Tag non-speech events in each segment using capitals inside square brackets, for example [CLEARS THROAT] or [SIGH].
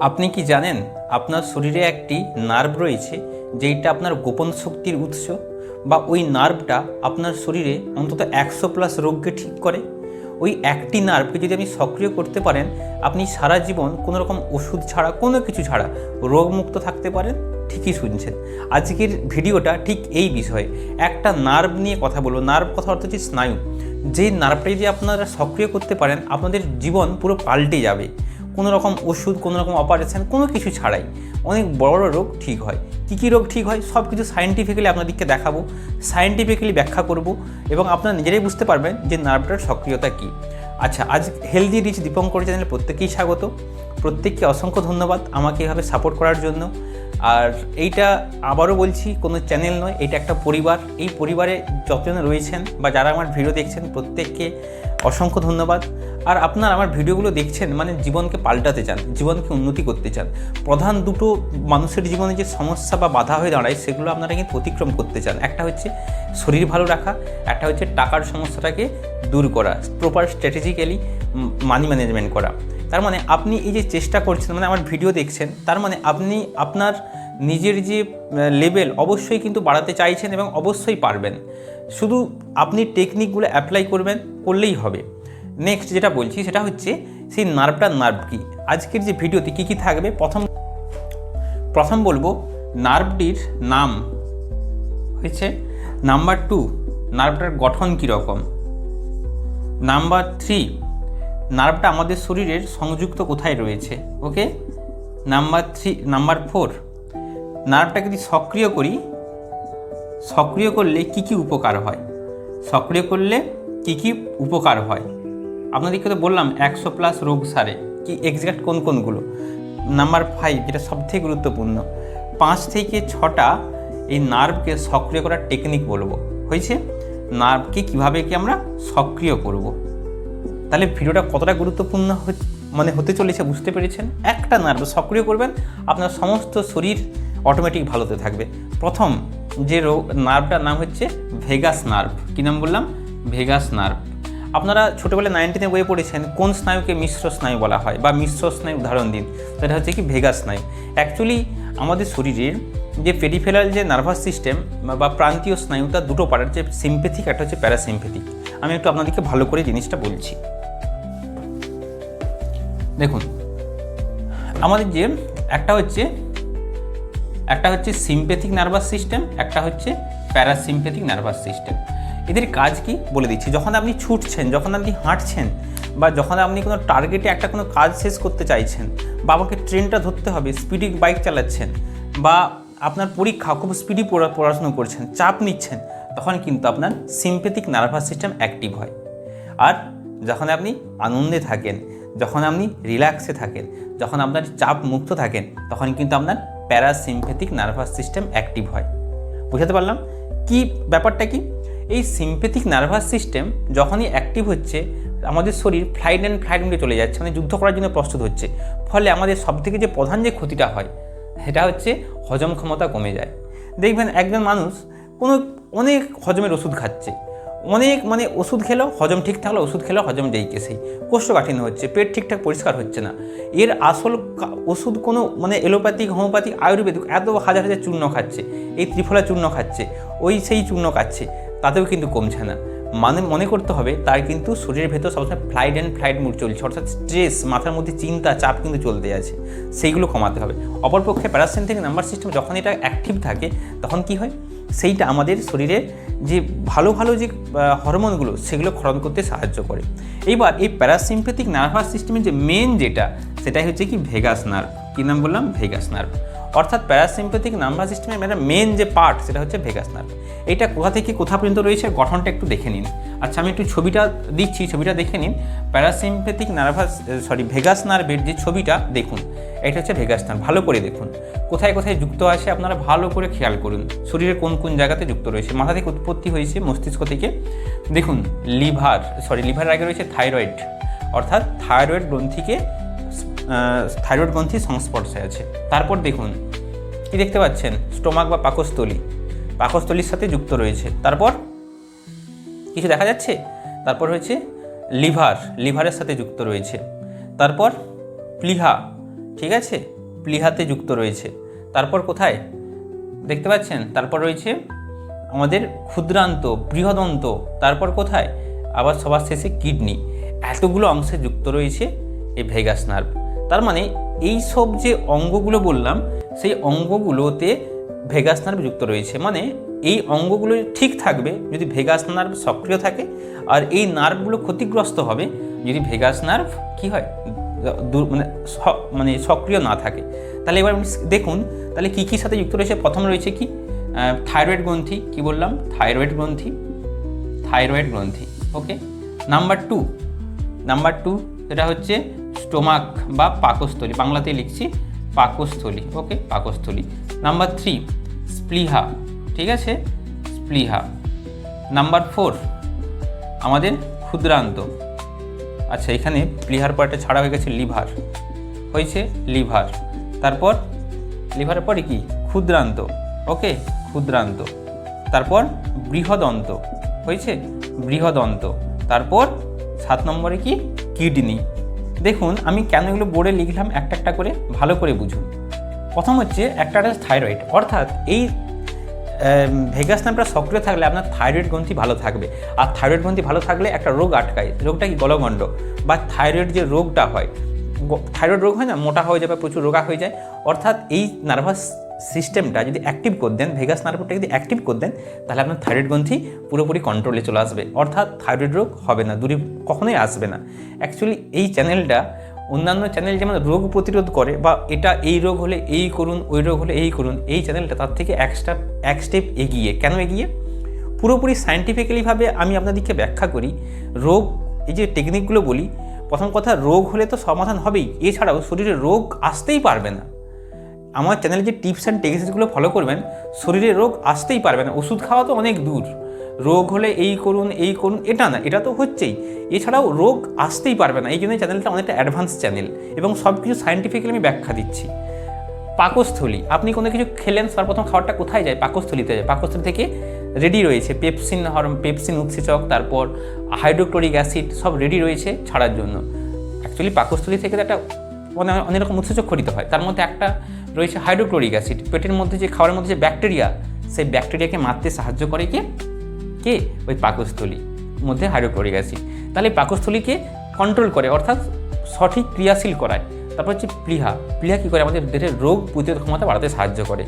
আপনি কি জানেন আপনার শরীরে একটি নার্ভ রয়েছে, যেইটা আপনার গোপন শক্তির উৎস? বা ওই নার্ভটা আপনার শরীরে অন্তত একশো প্লাস রোগকে ঠিক করে? ওই একটি নার্ভকে যদি আপনি সক্রিয় করতে পারেন, আপনি সারা জীবন কোনো রকম ওষুধ ছাড়া, কোনো কিছু ছাড়া রোগমুক্ত থাকতে পারেন? ঠিকই শুনছেন। আজকের ভিডিওটা ঠিক এই বিষয়ে। একটা নার্ভ নিয়ে কথা বলব। নার্ভ কথা অর্থ হচ্ছে স্নায়ু। যে নার্ভটা যদি আপনারা সক্রিয় করতে পারেন, আপনাদের জীবন পুরো পাল্টে যাবে। কোনো রকম ওষুধ কোনো রকম অপারেশন কোনো কিছু ছাড়াই অনেক বড় বড় রোগ ঠিক হয়। কী কী রোগ ঠিক হয় সব কিছু সায়েন্টিফিক্যালি আপনাদেরকে দেখাবো সায়েন্টিফিক্যালি ব্যাখ্যা করব এবং আপনারা নিজেরাই বুঝতে পারবেন যে নার্ভটার সক্রিয়তা কী। আচ্ছা আজ হেলদি রিচ দীপঙ্কর চ্যানেলে প্রত্যেকেই স্বাগত। প্রত্যেককে অসংখ্য ধন্যবাদ আমাকে এভাবে সাপোর্ট করার জন্য। আর এইটা আবারও বলছি, কোনো চ্যানেল নয়, এটা একটা পরিবার। এই পরিবারে যতজন রয়েছেন বা যারা আমার ভিডিও দেখছেন, প্রত্যেককে অসংখ্য ধন্যবাদ। আর আপনার আমার ভিডিওগুলো দেখছেন মানে জীবনকে পাল্টাতে চান, জীবনকে উন্নতি করতে চান। প্রধান দুটো মানুষের জীবনে যে সমস্যা বা বাধা হয়ে দাঁড়ায়, সেগুলো আপনারা কিন্তু অতিক্রম করতে চান। একটা হচ্ছে শরীর ভালো রাখা, একটা হচ্ছে টাকার সমস্যাটাকে দূর করা প্রপার স্ট্র্যাটেজিক্যালি মানি ম্যানেজমেন্ট করা। তার মানে আপনি এই যে চেষ্টা করছেন মানে আমার ভিডিও দেখছেন, তার মানে আপনি আপনার নিজের যে লেভেল অবশ্যই কিন্তু বাড়াতে চাইছেন এবং অবশ্যই পারবেন। শুধু আপনি টেকনিকগুলো অ্যাপ্লাই করবেন, করলেই হবে। নেক্সট যেটা বলছি সেটা হচ্ছে সেই নার্ভটা নার্ভ কি? আজকের যে ভিডিওতে কী কী থাকবে? প্রথম প্রথম বলব নার্ভটির নাম হচ্ছে নাম্বার টু নার্ভটার গঠন কীরকম? নাম্বার থ্রি নার্ভটা আমাদের শরীরের সংযুক্ত কোথায় রয়েছে? Okay number three number four নার্ভটাকে যদি সক্রিয় করি, সক্রিয় করলে কি কি উপকার হয়? সক্রিয় করলে কি কি উপকার হয়? আপনাদেরকে তো বললাম একশো প্লাস রোগ সারে। কি এক্স্যাক্ট কোন কোনগুলো? নাম্বার ফাইভ যেটা সবথেকে গুরুত্বপূর্ণ, পাঁচ থেকে ছটা এই নার্ভকে সক্রিয় করার টেকনিক বলব। হয়েছে? নার্ভকে কীভাবে কি আমরা সক্রিয় করব। তাহলে ভিডিওটা কতটা গুরুত্বপূর্ণ মানে হতে চলেছে বুঝতে পেরেছেন? একটা নার্ভ সক্রিয় করবেন, আপনার সমস্ত শরীর অটোমেটিক ভালোতে থাকবে। প্রথম যে রোগ নার্ভটার নাম হচ্ছে ভেগাস নার্ভ কী নাম বললাম? ভেগাস নার্ভ আপনারা ছোটোবেলায় নাইনটিনে বইয়ে পড়েছেন, কোন স্নায়ুকে মিশ্র স্নায়ু বলা হয় বা মিশ্র স্নায়ু উদাহরণ দিন। সেটা হচ্ছে কি ভেগা স্নায়ু। অ্যাকচুয়ালি আমাদের শরীরের যে পেরিফেরাল যে নার্ভাস সিস্টেম বা প্রান্তীয় স্নায়ু তার দুটো পার্ট হচ্ছে সিম্পেথিক একটা হচ্ছে প্যারাসিম্পেথিক আমি একটু আপনাদেরকে ভালো করে জিনিসটা বলছি। দেখুন, আমাদের যে একটা হচ্ছে একটা হচ্ছে সিম্পেথিক নার্ভাস সিস্টেম একটা হচ্ছে প্যারাসিম্পেথিক নার্ভাস সিস্টেম এদের কাজ কি বলে দিচ্ছি? যখন আপনি ছুটছেন, যখন আপনি হাঁটছেন বা যখন আপনি কোনো টার্গেটে একটা কোনো কাজ শেষ করতে চাইছেন বা আমাকে ট্রেনটা ধরতে হবে স্পিডি বাইক চালাচ্ছেন বা আপনার পরীক্ষা, খুব স্পিডি পড়াশুনো করছেন, চাপ নিচ্ছেন, তখন কিন্তু আপনার সিম্পেথিক নার্ভাস সিস্টেম অ্যাক্টিভ হয়। আর যখন আপনি আনন্দে থাকেন, যখন আপনি রিল্যাক্সে থাকেন, যখন আপনার চাপ মুক্ত থাকেন, তখন কিন্তু আপনার প্যারাসিম্পেথিক নার্ভাস সিস্টেম অ্যাক্টিভ হয়। বুঝাতে পারলাম? কি ব্যাপারটা কি? এই সিম্পেথিক নার্ভাস সিস্টেম যখনই অ্যাক্টিভ হচ্ছে, আমাদের শরীর ফ্লাইট অ্যান্ড ফ্লাইট মোডে চলে যাচ্ছে মানে যুদ্ধ করার জন্য প্রস্তুত হচ্ছে। ফলে আমাদের সবথেকে যে প্রধান যে ক্ষতিটা হয়, সেটা হচ্ছে হজম ক্ষমতা কমে যায়। দেখবেন একজন মানুষ কোনো, অনেক হজমের ওষুধ খাচ্ছে। অনেক মানে ওষুধ খেলেও হজম ঠিক থাকলে ওষুধ খেলেও হজম যেই কেসেই কোষ্ঠকাঠিন্য হচ্ছে, পেট ঠিকঠাক পরিষ্কার হচ্ছে না। এর আসল ওষুধ কোনো মানে এলোপ্যাথিক, হোমিওপ্যাথিক, আয়ুর্বেদিক এত হাজার হাজার চূর্ণ খাচ্ছে। এই ত্রিফলা চূর্ণ খাচ্ছে, ওই সেই চূর্ণ খাচ্ছে। তাতেও কিন্তু কমছে না। মানে মনে করতে হবে, তার কিন্তু শরীরের ভেতর সবসময় ফ্লাইট অ্যান্ড ফ্লাইট মুড চলছে, অর্থাৎ স্ট্রেস মাথার মধ্যে চিন্তা, চাপ কিন্তু চলতে আছে। সেইগুলো কমাতে হবে। অপরপক্ষে প্যারাসিম্পথেটিক নার্ভাস সিস্টেম যখন এটা অ্যাক্টিভ থাকে, তখন কি হয়? সেইটা আমাদের শরীরে যে ভালো ভালো যে হরমোনগুলো সেগুলো ক্ষরণ করতে সাহায্য করে। এইবার এই প্যারাসিম্পেথিক নার্ভাস সিস্টেমের যে মেন যেটা, সেটাই হচ্ছে কি? ভেগাস নার্ভ কী নাম বললাম? ভেগাস নার্ভ অর্থাৎ প্যারাসিম্পেথিক নার্ভাস সিস্টেমের একটা মেন যে পার্ট সেটা হচ্ছে ভেগাস নার্ভ এটা কোথা থেকে কোথা পর্যন্ত রয়েছে? গঠনটা একটু দেখে নিন। আচ্ছা আমি একটু ছবিটা দিচ্ছি, ছবিটা দেখে নিন। প্যারাসিম্পেথিক নার্ভাস সরি ভেগাস নার্ভের যে ছবিটা, দেখুন। এটা হচ্ছে ভেগাস নার্ভ ভালো করে দেখুন। কোথায় কোথায় যুক্ত আছে, আপনারা ভালো করে খেয়াল করুন। শরীরের কোন কোন জায়গাতে যুক্ত রয়েছে, মাথা থেকে উৎপত্তি হয়েছে, মস্তিষ্ক থেকে। দেখুন লিভার সরি লিভার আগে রয়েছে থাইরয়েড অর্থাৎ থাইরয়েড গ্রন্থিকে থাইরয়েড গ্রন্থির সংস্পর্শে আছে। তারপর দেখুন, কি দেখতে পাচ্ছেন? স্টোমাক বা পাকস্থলী। পাকস্থলীর সাথে যুক্ত রয়েছে। তারপর কিছু দেখা যাচ্ছে? তারপর হচ্ছে লিভার। লিভারের সাথে যুক্ত রয়েছে। তারপর প্লিহা। ঠিক আছে? প্লিহাতে যুক্ত রয়েছে। তারপর কোথায়? দেখতে পাচ্ছেন? তারপর রয়েছে আমাদের ক্ষুদ্রান্ত, বৃহদন্ত। তারপর কোথায়? আবার সবার শেষে কিডনি। এতগুলো অংশে যুক্ত রয়েছে এই ভেগাস নার্ভ। তার মানে এই সব যে অঙ্গগুলো বললাম, সেই অঙ্গগুলোতে ভেগাস নার্ভ যুক্ত রয়েছে। মানে এই অঙ্গগুলো ঠিক থাকবে যদি ভেগাস নার্ভ সক্রিয় থাকে, আর এই নার্ভগুলো ক্ষতিগ্রস্ত হবে যদি ভেগাস নার্ভ কি হয় মানে মানে সক্রিয় না থাকে। তাহলে এবার দেখুন, তাহলে কী কী সাথে যুক্ত রয়েছে? প্রথম রয়েছে কি? থাইরয়েড গ্রন্থি, কি বললাম? থাইরয়েড গ্রন্থি থাইরয়েড গ্রন্থি okay number two number two যেটা হচ্ছে স্টোমাক বা পাকস্থলী, বাংলাতে লিখছি পাকস্থলী ওকে পাকস্থলী। নাম্বার থ্রি স্প্লিহা ঠিক আছে? স্প্লিহা নাম্বার ফোর আমাদের ক্ষুদ্রান্ত। আচ্ছা এখানে প্লিহার পরটা ছাড়া হয়ে গেছে লিভার। হয়েছে লিভার। তারপর, লিভারের পরে কি? ক্ষুদ্রান্ত ওকে ক্ষুদ্রান্ত। তারপর, বৃহদন্ত। হয়েছে? বৃহদন্ত। তারপর, সাত নম্বরে কি? কিডনি। দেখুন, আমি কেন এগুলো বোর্ডে লিখলাম একটা একটা করে ভালো করে বুঝুন। প্রথম হচ্ছে একটা থাইরয়েড অর্থাৎ এই ভেগাস নামটা সক্রিয় থাকলে আপনার থাইরয়েড গ্রন্থি ভালো থাকবে। আর থাইরয়েড গ্রন্থি ভালো থাকলে একটা রোগ আটকায়, রোগটা কি? গলগণ্ড। বা থাইরয়েড যে রোগটা হয় থাইরয়েড রোগ হয় না, মোটা হয়ে যাবে প্রচুর রোগা হয়ে যায়। অর্থাৎ এই নার্ভাস সিস্টেমটা যদি অ্যাক্টিভ করে দেন ভেগাস নার্ভটা যদি অ্যাক্টিভ করে দেন, তাহলে আপনার থাইরয়েড গ্রন্থি পুরোপুরি কন্ট্রোলে চলে আসবে। অর্থাৎ থাইরয়েড রোগ হবে না, দূরে কখনোই আসবে না। অ্যাকচুয়ালি এই চ্যানেলটা অন্যান্য চ্যানেল যেমন রোগ প্রতিরোধ করে, বা এটা এই রোগ হলে এই করুন, ওই রোগ হলে এই করুন, এই চ্যানেলটা তার থেকে এক স্টেপ এক স্টেপ এগিয়ে। কেন এগিয়ে? পুরোপুরি সায়েন্টিফিক্যালিভাবে আমি আপনাদেরকে ব্যাখ্যা করি, রোগ, এই যে টেকনিকগুলো বলি, প্রথম কথা, রোগ হলে তো সমাধান হবেই। এছাড়াও শরীরে রোগ আসতেই পারবে না। আমার চ্যানেলে যে টিপস অ্যান্ড টেকনিক্সগুলো ফলো করবেন, শরীরে রোগ আসতেই পারবে না। ওষুধ খাওয়া তো অনেক দূর। রোগ হলে এই করুন এই করুন, এটা না, এটা তো হচ্ছেই। এছাড়াও রোগ আসতেই পারবে না, এই জন্য চ্যানেলটা অনেকটা অ্যাডভান্স চ্যানেল এবং সব কিছু সায়েন্টিফিক্যালি আমি ব্যাখ্যা দিচ্ছি। পাকস্থলী, আপনি কোনো কিছু খেলেন, সর্বপ্রথম খাবারটা কোথায় যায়? পাকস্থলিতে যায়। পাকস্থলী থেকে রেডি রয়েছে। পেপসিন হরম পেপসিন উৎসেচক, তারপর হাইড্রোক্লোরিক অ্যাসিড সব রেডি রয়েছে ছাড়ার জন্য। অ্যাকচুয়ালি পাকস্থলী থেকে একটা মানে অনেক রকম উৎসেচক খরিত হয়। তার মধ্যে একটা রয়েছে হাইড্রোক্লোরিক অ্যাসিড পেটের মধ্যে যে, খাবারের মধ্যে যে ব্যাকটেরিয়া সেই ব্যাকটেরিয়াকে মারতে সাহায্য করে কে? কে? ওই পাকস্থলী মধ্যে হাইড্রোক্লোরিক অ্যাসিড তাহলে পাকস্থলীকে কন্ট্রোল করে, অর্থাৎ সঠিক ক্রিয়াশীল করায়। তারপর হচ্ছে প্লিহা প্লিহা কী করে? আমাদের দেহের রোগ প্রতিরোধ ক্ষমতা বাড়াতে সাহায্য করে।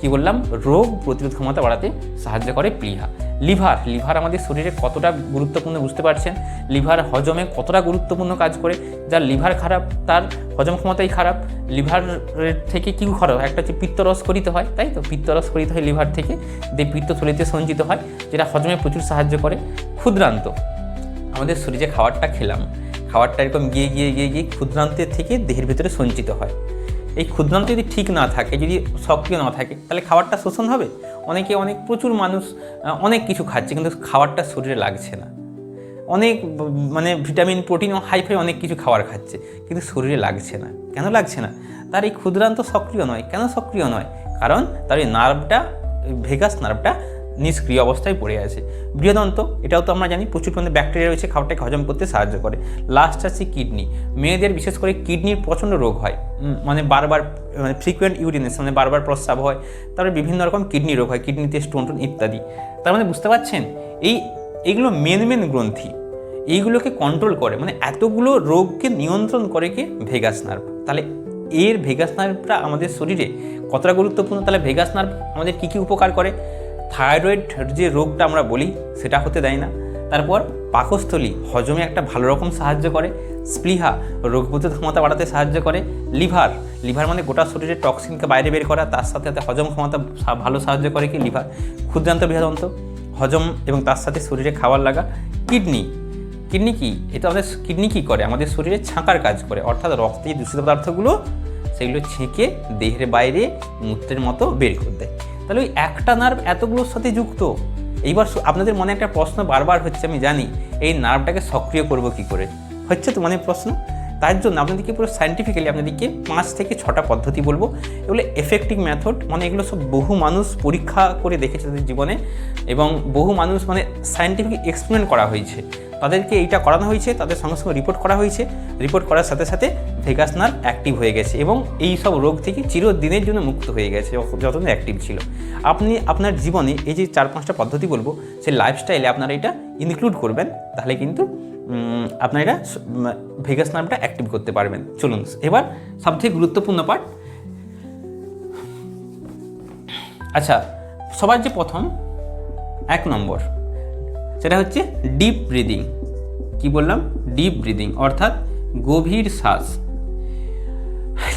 কি বললাম? রোগ প্রতিরোধ ক্ষমতা বাড়াতে সাহায্য করে প্লিহা লিভার লিভার আমাদের শরীরে কতটা গুরুত্বপূর্ণ বুঝতে পারছেন? লিভার হজমে কতটা গুরুত্বপূর্ণ কাজ করে? যার লিভার খারাপ, তার হজম ক্ষমতাই খারাপ। লিভারের থেকে কী খারাপ একটা হচ্ছে পিত্তরস করিতে হয়, তাই তো? পিত্তরস করিতে হয় লিভার থেকে, দিয়ে পিত্তথলিতে সঞ্চিত হয়, যেটা হজমে প্রচুর সাহায্য করে। ক্ষুদ্রান্ত। আমাদের শরীরে খাবারটা খেলাম। খাবারটা এরকম গিয়ে গিয়ে গিয়ে গিয়ে ক্ষুদ্রান্তের থেকে দেহের ভিতরে সঞ্চিত হয়। এই ক্ষুদ্রান্ত যদি ঠিক না থাকে, যদি সক্রিয় না থাকে, তাহলে খাবারটা শোষণ হবে? অনেকে অনেক প্রচুর মানুষ অনেক কিছু খাচ্ছে কিন্তু খাবারটা শরীরে লাগছে না। অনেক মানে ভিটামিন, প্রোটিন ও হাইফাই অনেক কিছু খাবার খাচ্ছে কিন্তু শরীরে লাগছে না। কেন লাগছে না? তার এই ক্ষুদ্রান্ত সক্রিয় নয়। কেন সক্রিয় নয়? কারণ তার এই নার্ভটা ভেগাস নার্ভটা নিষ্ক্রিয় অবস্থায় পড়ে আছে। বৃহদন্ত, এটাও তো আমরা জানি, প্রচুর পরিমাণে ব্যাকটেরিয়া রয়েছে, খাবারটাকে হজম করতে সাহায্য করে। লাস্ট আছে কিডনি মেয়েদের বিশেষ করে কিডনির প্রচণ্ড রোগ হয়। মানে বারবার মানে ফ্রিকুয়েন্ট ইউরিনেশন মানে বারবার প্রস্রাব হয়। তারপরে বিভিন্ন রকম কিডনি রোগ হয় কিডনিতে স্টোন টোন ইত্যাদি। তার মানে বুঝতে পারছেন? এই, এইগুলো মেন মেন গ্রন্থি। এইগুলোকে কন্ট্রোল করে। মানে এতগুলো রোগকে নিয়ন্ত্রণ করে কি? ভেগাস নার্ভ তাহলে এর ভেগাস নার্ভটা আমাদের শরীরে কতটা গুরুত্বপূর্ণ? তাহলে ভেগাস নার্ভ আমাদের কী কী উপকার করে? থাইরয়েড যে রোগটা আমরা বলি, সেটা হতে দেয় না। তারপর পাকস্থলী, হজমে একটা ভালো রকম সাহায্য করে। স্প্লিহা রোগ প্রতিরোধ ক্ষমতা বাড়াতে সাহায্য করে। লিভার লিভার মানে গোটা শরীরে টক্সিনকে বাইরে বের করা, তার সাথে সাথে হজম ক্ষমতা ভালো সাহায্য করে কি লিভার? ক্ষুদ্রান্ত বৃহদন্ত, হজম এবং তার সাথে শরীরে খাবার লাগা। কিডনি কিডনি কি? এটা আমাদের কিডনি কি করে? আমাদের শরীরে ছাঁকার কাজ করে। অর্থাৎ রক্তে দূষিত পদার্থগুলো, সেগুলো ছেঁকে দেহের বাইরে মূত্রের মতো বের করে দেয়। তাহলে ওই একটা নার্ভ এতগুলোর সাথে যুক্ত? এইবার আপনাদের মনে একটা প্রশ্ন বারবার হচ্ছে, আমি জানি, এই নার্ভটাকে সক্রিয় করব কি করে? হচ্ছে তো মনে প্রশ্ন? তার জন্য আপনাদেরকে পুরো সায়েন্টিফিক্যালি আপনাদেরকে পাঁচ থেকে ছটা পদ্ধতি বলব। এগুলো এফেক্টিভ মেথড মানে এগুলো সব বহু মানুষ পরীক্ষা করে দেখেছে তাদের জীবনে এবং বহু মানুষ মানে সায়েন্টিফিক এক্সপেরিমেন্ট করা হয়েছে। তাদেরকে এইটা করানো হয়েছে, তাদের সঙ্গে সঙ্গে রিপোর্ট করা হয়েছে। রিপোর্ট করার সাথে সাথে ভেগাস নার্ভ অ্যাক্টিভ হয়ে গেছে এবং এই সব রোগ থেকে চিরদিনের জন্য মুক্ত হয়ে গেছে যতদিন অ্যাক্টিভ ছিল। আপনি আপনার জীবনে এই যে চার পাঁচটা পদ্ধতি বলব সেই লাইফস্টাইলে আপনারা এটা ইনক্লুড করবেন, তাহলে কিন্তু আপনারা এটা ভেগাস নার্ভটা অ্যাক্টিভ করতে পারবেন। চলুন, এবার সবথেকে গুরুত্বপূর্ণ পার্ট আচ্ছা সবার যে প্রথম, এক নম্বর, সেটা হচ্ছে ডিপ ব্রিদিং কি বললাম? ডিপ ব্রিদিং অর্থাৎ গভীর শ্বাস।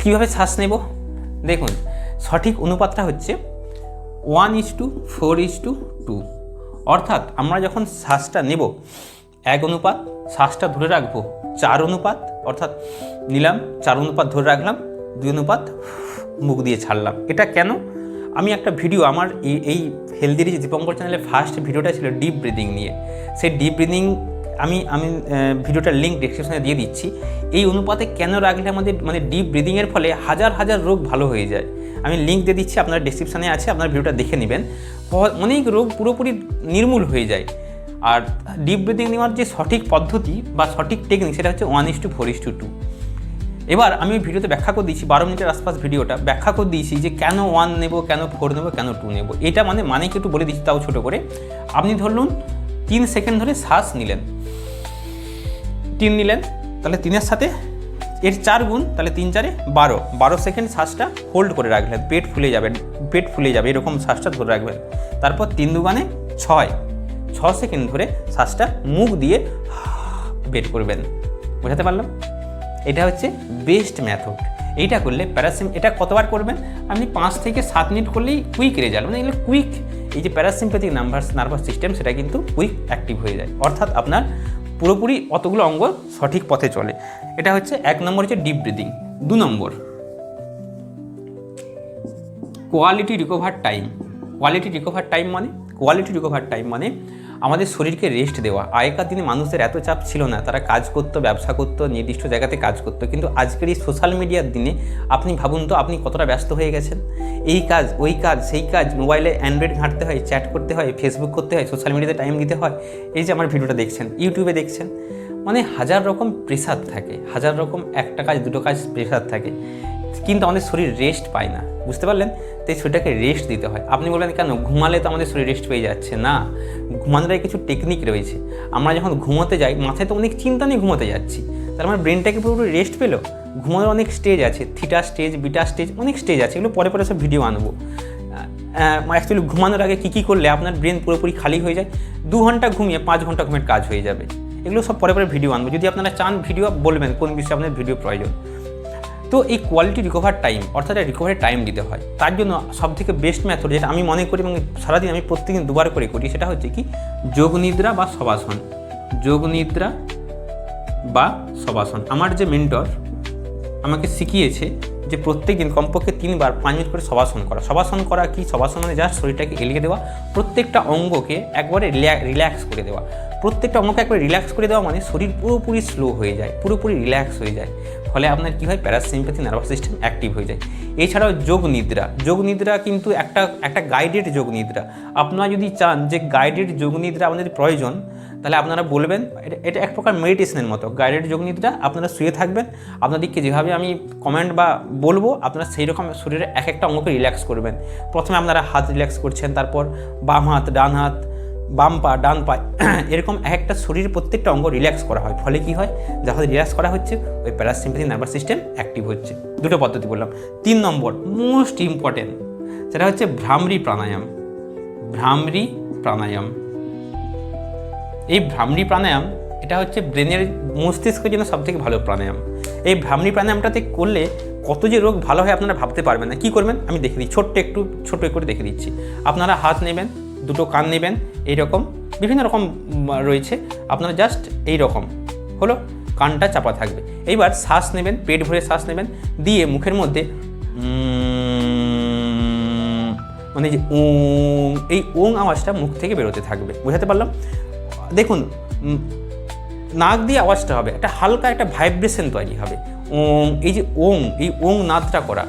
কীভাবে শ্বাস নেব? দেখুন, সঠিক অনুপাতটা হচ্ছে one is to four is to two অর্থাৎ আমরা যখন শ্বাসটা নেব, এক অনুপাত, শ্বাসটা ধরে রাখব, চার অনুপাত, অর্থাৎ নিলাম, চার অনুপাত ধরে রাখলাম, দুই অনুপাত মুখ দিয়ে ছাড়লাম। এটা কেন? আমি একটা ভিডিও আমার এই হেলদি রিচ দীপঙ্কর চ্যানেলে ফার্স্ট ভিডিওটা ছিল ডিপ ব্রিদিং নিয়ে। সেই ডিপ ব্রিদিং আমি আমি ভিডিওটার লিঙ্ক ডিসক্রিপশনে দিয়ে দিচ্ছি। এই অনুপাতে কেন রাখলে আমাদের মানে ডিপ ব্রিদিংয়ের ফলে হাজার হাজার রোগ ভালো হয়ে যায়? আমি লিঙ্ক দিয়ে দিচ্ছি, আপনার ডিসক্রিপশানে আছে, আপনার ভিডিওটা দেখে নেবেন। অনেক রোগ পুরোপুরি নির্মূল হয়ে যায়। আর ডিপ ব্রিদিং নেওয়ার যে সঠিক পদ্ধতি বা সঠিক টেকনিক সেটা হচ্ছে one is to four is to two এবার আমি ভিডিওতে ব্যাখ্যা করে দিয়েছি, বারো মিনিটের আশপাশ ভিডিওটা। ব্যাখ্যা করে দিয়েছি যে কেন ওয়ান নেব, কেন ফোর নেব, কেন টু নেব। এটা মানে মানে একটু বলে দিচ্ছি তাও ছোটো করে। আপনি ধরুন তিন সেকেন্ড ধরে শ্বাস নিলেন। তিন নিলেন, তাহলে তিনের সাথে এর চার গুণ, তাহলে তিন চারে বারো। বারো সেকেন্ড শ্বাসটা হোল্ড করে রাখলেন, পেট ফুলে যাবে, পেট ফুলে যাবে, এরকম শ্বাসটা ধরে রাখবেন। তারপর তিন দুগানে ছয় ছ সেকেন্ড ধরে শ্বাসটা মুখ দিয়ে বের করবেন। বোঝাতে পারলাম? এটা হচ্ছে বেস্ট মেথড এইটা করলে প্যারাসিম এটা কতবার করবেন? আপনি পাঁচ থেকে সাত মিনিট করলেই কুইক রেজাল্ট মানে এগুলো কুইক এই যে প্যারাসিম্প্যাথিক নার্ভাস নার্ভাস সিস্টেম সেটা কিন্তু কুইক অ্যাক্টিভ হয়ে যায়। অর্থাৎ আপনার পুরোপুরি অতগুলো অঙ্গ সঠিক পথে চলে। এটা হচ্ছে এক নম্বর হচ্ছে ডিপ ব্রিদিং দু নম্বর quality recover time quality recover time মানে কোয়ালিটি রিকভার টাইম মানে আমাদের শরীরকে রেস্ট দেওয়া। আগেকার দিনে মানুষদের এত চাপ ছিল না, তারা কাজ করতো, ব্যবসা করতো, নির্দিষ্ট জায়গাতে কাজ করতো, কিন্তু আজকের এই সোশ্যাল মিডিয়ার দিনে আপনি ভাবুন তো, আপনি কতটা ব্যস্ত হয়ে গেছেন? এই কাজ, ওই কাজ, সেই কাজ মোবাইলে অ্যান্ড্রয়েড ঘাঁটতে হয় চ্যাট করতে হয় ফেসবুক করতে হয় সোশ্যাল মিডিয়াতে টাইম দিতে হয়, এই যে আমার ভিডিওটা দেখছেন ইউটিউবে দেখছেন মানে হাজার রকম প্রেশার থাকে, হাজার রকম একটা কাজ, দুটো কাজ প্রেশার থাকে। কিন্তু আমাদের শরীর রেস্ট পায় না, বুঝতে পারলেন? তো এই শরীরটাকে রেস্ট দিতে হয়। আপনি বলবেন কেন? ঘুমালে তো আমাদের শরীর রেস্ট পেয়ে যাচ্ছে। না ঘুমানোর কিছু টেকনিক রয়েছে। আমরা যখন ঘুমোতে যাই, মাথায় তো অনেক চিন্তা নিয়ে ঘুমোতে যাচ্ছি। তার আমার ব্রেনটাকে পুরোপুরি রেস্ট পেল, ঘুমানোর অনেক স্টেজ আছে। থিটা স্টেজ বিটা স্টেজ অনেক স্টেজ আছে। এগুলো পরে পরে সব ভিডিও আনব। অ্যাকচুয়ালি ঘুমানোর আগে কী কী করলে আপনার ব্রেন পুরোপুরি খালি হয়ে যায়? দু ঘণ্টা ঘুমিয়ে পাঁচ ঘণ্টা ঘুমের কাজ হয়ে যাবে। এগুলো সব পরে পরে ভিডিও আনব। যদি আপনারা চান ভিডিও বলবেন কোন বিষয়ে আপনার ভিডিও প্রয়োজন। তো এই কোয়ালিটি রিকভার টাইম অর্থাৎ রিকভারি টাইম দিতে হয়। তার জন্য সব থেকে বেস্ট মেথড যেটা আমি মনে করি এবং সারাদিন আমি প্রত্যেকদিন দুবার করে করি, সেটা হচ্ছে কি? যোগ নিদ্রা বা সবাসন। যোগ নিদ্রা বা সবাসন। আমার যে মেন্টর আমাকে শিখিয়েছে যে প্রত্যেক দিন কমপক্ষে তিনবার পাঁচ মিনিট করে সবাসন করা। সবাসন করা কি? সবাসন মানে জাস্ট শরীরটাকে এলিয়ে দেওয়া, প্রত্যেকটা অঙ্গকে একবারে রিল্যাক্স করে দেওয়া। প্রত্যেকটা অঙ্গকে একবার রিল্যাক্স করে দেওয়া মানে শরীর পুরোপুরি স্লো হয়ে যায়, পুরোপুরি রিল্যাক্স হয়ে যায়। ফলে আপনার কী হয়? প্যারাসিম্প্যাথি নার্ভাস সিস্টেম অ্যাক্টিভ হয়ে যায়। এছাড়াও যোগ নিদ্রা। যোগ নিদ্রা কিন্তু একটা একটা গাইডেড যোগ নিদ্রা। আপনারা যদি চান যে গাইডেড যোগ নিদ্রা আমাদের প্রয়োজন, তাহলে আপনারা বলবেন, এটা এটা এক প্রকার মেডিটেশনের মতো। গাইডেড যোগ নিদ্রা, আপনারা শুয়ে থাকবেন। আপনাদেরকে যেভাবে আমি কমেন্ট বা বলব, আপনারা সেই রকম শরীরের এক একটা অঙ্গকে রিল্যাক্স করবেন। প্রথমে আপনারা হাত রিল্যাক্স করছেন, তারপর বাম হাত, ডান হাত বাম পা, ডান পা, [CLEARS THROAT] এরকম এক একটা শরীরের প্রত্যেকটা অঙ্গ রিল্যাক্স করা হয়। ফলে কী হয়? যখন রিল্যাক্স করা হচ্ছে, ওই প্যারাসিম্প্যাথিক নার্ভাস সিস্টেম অ্যাক্টিভ হচ্ছে। দুটো পদ্ধতি বললাম। তিন নম্বর মোস্ট ইম্পর্টেন্ট সেটা হচ্ছে ভ্রামরি প্রাণায়াম। ভ্রামরি প্রাণায়াম। এই ভ্রামরি প্রাণায়াম, এটা হচ্ছে ব্রেনের মস্তিষ্কের জন্য সবথেকে ভালো প্রাণায়াম। এই ভ্রামরি প্রাণায়ামটাতে করলে কত যে রোগ ভালো হয় আপনারা ভাবতে পারবেন না। কী করবেন? আমি দেখে দিই, ছোট্ট একটু, ছোট করে দেখে দিচ্ছি। আপনারা হাত নেবেন দুটো কান নেবেন, এইরকম, বিভিন্ন রকম রয়েছে। আপনারা জাস্ট এই রকম হলো কানটা চাপা থাকবে। এইবার শ্বাস নেবেন, পেট ভরে শ্বাস নেবেন, দিয়ে মুখের মধ্যে মানে যে ওং এই ওং আওয়াজটা মুখ থেকে বেরোতে থাকবে। বোঝাতে পারলাম? দেখুন নাক দিয়ে আওয়াজটা হবে, একটা হালকা একটা ভাইব্রেশন তৈরি হবে। ওং এই যে ওং এই ওং নাদটা করা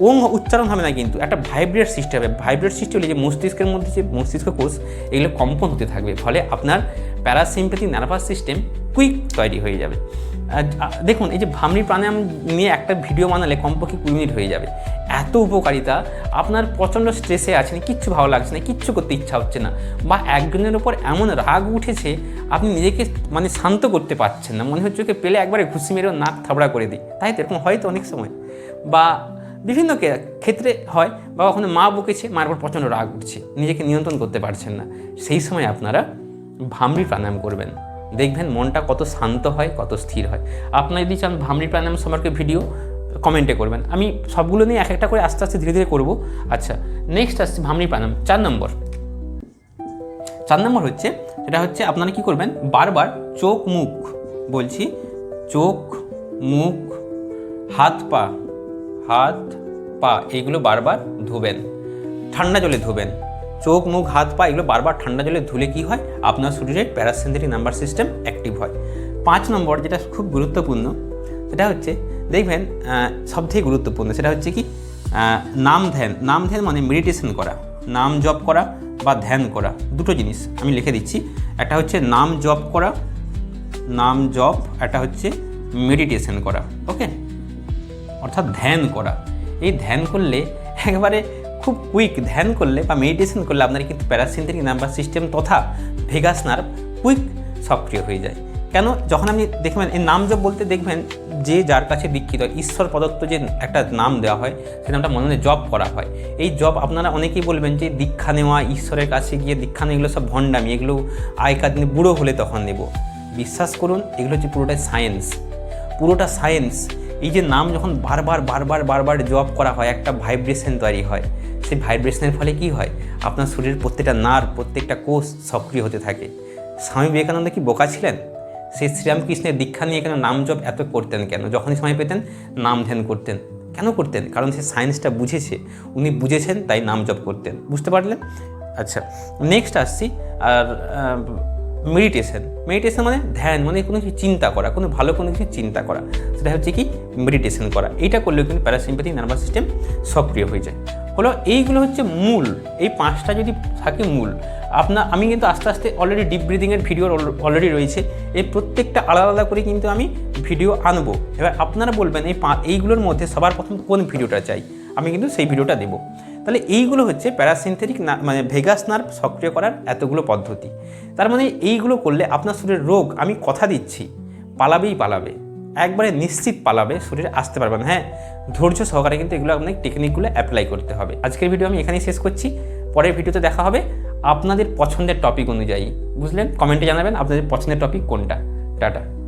ওং উচ্চারণ হবে না কিন্তু, একটা ভাইব্রেট সৃষ্টি হবে। ভাইব্রেট সৃষ্টি হলে যে মস্তিষ্কের মধ্যে যে মস্তিষ্ক কোষ, এগুলো কম্পন হতে থাকবে। ফলে আপনার প্যারাসিম্পেথিক নার্ভাস সিস্টেম কুইক তৈরি হয়ে যাবে। দেখুন, এই যে ভামরি প্রাণায়াম নিয়ে একটা ভিডিও বানালে কমপক্ষে কুড়ি মিনিট হয়ে যাবে। এত উপকারিতা, আপনার প্রচণ্ড স্ট্রেসে আছেন, কিচ্ছু ভালো লাগছে না, কিচ্ছু করতে ইচ্ছা হচ্ছে না। বা একজনের ওপর এমন রাগ উঠেছে, আপনি নিজেকে মানে শান্ত করতে পারছেন না। মনে হচ্ছে ওকে পেলে একবারে ঘুষি মেরেও নাক থাবড়া করে দিই। তাই তো, এরকম হয়তো অনেক সময়। বা বিভিন্ন ক্ষেত্রে হয়, বা ওখানে মা বকেছে, মার উপর প্রচণ্ড রাগ উঠছে, নিজেকে নিয়ন্ত্রণ করতে পারছেন না। সেই সময় আপনারা ভামরি প্রাণায়াম করবেন। দেখবেন মনটা কত শান্ত হয়, কত স্থির হয়। আপনারা যদি চান ভামরি প্রাণায়াম সম্পর্কে ভিডিও কমেন্টে করবেন। আমি সবগুলো নিয়ে এক একটা করে আস্তে আস্তে ধীরে ধীরে করব। আচ্ছা নেক্সট আসছে ভামরি প্রাণায়াম। চার নম্বর। চার নম্বর হচ্ছে, সেটা হচ্ছে আপনারা কি করবেন? বারবার চোখ মুখ বলছি চোখ মুখ হাত পা হাত, পা, এইগুলো বারবার ধুবেন। ঠান্ডা জলে ধুবেন। চোখ, মুখ, হাত, পা এগুলো বারবার ঠান্ডা জলে ধুলে কি হয়? আপনার শরীরে প্যারাসিন্থেটিক নাম্বার সিস্টেম অ্যাক্টিভ হয়। পাঁচ নম্বর যেটা খুব গুরুত্বপূর্ণ, সেটা হচ্ছে, দেখবেন সব থেকে গুরুত্বপূর্ণ সেটা হচ্ছে কি নাম ধ্যান। নাম ধ্যান মানে মেডিটেশন করা, নাম জপ করা বা ধ্যান করা, দুটো জিনিস আমি লিখে দিচ্ছি। একটা হচ্ছে নাম জপ করা, নাম জপ, একটা হচ্ছে মেডিটেশন করা ওকে অর্থাৎ ধ্যান করা। এই ধ্যান করলে একবারে খুব কুইক ধ্যান করলে বা মেডিটেশন করলে আপনার কিন্তু প্যারাসিন্থেটিক নার্ভাস সিস্টেম তথা ভেগাস নার্ভ কুইক সক্রিয় হয়ে যায়। কেন? যখন আপনি দেখবেন, এই নাম জপ বলতে দেখবেন, যে যার কাছে দীক্ষিত, ঈশ্বর প্রদত্ত যে একটা নাম দেওয়া হয় সে নামটা মনে মনে জপ করা হয়। এই জপ আপনারা অনেকেই বলবেন যে দীক্ষা নেওয়া, ঈশ্বরের কাছে গিয়ে দীক্ষা নেওয়া, এগুলো সব ভণ্ডামি, এগুলো আগেকার দিনে বুড়ো হলে তখন নেব। বিশ্বাস করুন, এগুলো হচ্ছে পুরোটাই সায়েন্স পুরোটা সায়েন্স এই যে নাম যখন বারবার বারবার বারবার জব করা হয়, একটা ভাইব্রেশন তৈরি হয়, সেই ভাইব্রেশনের ফলে কি হয়? আপনার শরীরের প্রত্যেকটা নার্ভ প্রত্যেকটা কোষ সক্রিয় হতে থাকে। স্বামী বিবেকানন্দ কি বোকা ছিলেন? সেই শ্রীরামকৃষ্ণের দীক্ষা নিয়ে কেন নাম জপ এত করতেন কেন? যখনই সময় পেতেন, নাম ধ্যান করতেন। কেন করতেন? কারণ সে সায়েন্সটা বুঝেছে। উনি বুঝেছেন, তাই নাম জপ করতেন। বুঝতে পারলেন? আচ্ছা নেক্সট আসছি। আর মেডিটেশন মেডিটেশন মানে ধ্যান মানে কোনো কিছু চিন্তা করা, কোনো ভালো কোনো কিছু চিন্তা করা। সেটা হচ্ছে কি মেডিটেশন করা। এইটা করলেও কিন্তু প্যারাসিম্পাথিক নার্ভাস সিস্টেম সক্রিয় হয়ে যায়। হলো এইগুলো হচ্ছে মূল, এই পাঁচটা যদি থাকে মূল আপনার আমি কিন্তু আস্তে আস্তে অলরেডি ডিপ ব্রিদিংয়ের ভিডিও অলরেডি রয়েছে। এই প্রত্যেকটা আলাদা আলাদা করে কিন্তু আমি ভিডিও আনব। এবার আপনারা বলবেন, এই এইগুলোর মধ্যে সবার প্রথম কোন ভিডিওটা চাই? আমি কিন্তু সেই ভিডিওটা দেবো। তাহলে এইগুলো হচ্ছে প্যারাসিনথেটিক মানে ভেগাস নার্ভ সক্রিয় করার এতগুলো পদ্ধতি। তার মানে এইগুলো করলে আপনার শরীরের রোগ, আমি কথা দিচ্ছি, পালাবেই পালাবে। একবারে নিশ্চিত পালাবে, শরীরে আসতে পারবে না। হ্যাঁ ধৈর্য সহকারে কিন্তু এগুলো আপনাকে টেকনিকগুলো অ্যাপ্লাই করতে হবে। আজকের ভিডিও আমি এখানেই শেষ করছি। পরের ভিডিওতে দেখা হবে আপনাদের পছন্দের টপিক অনুযায়ী। বুঝলেন? কমেন্টে জানাবেন আপনাদের পছন্দের টপিক কোনটা। টাটা।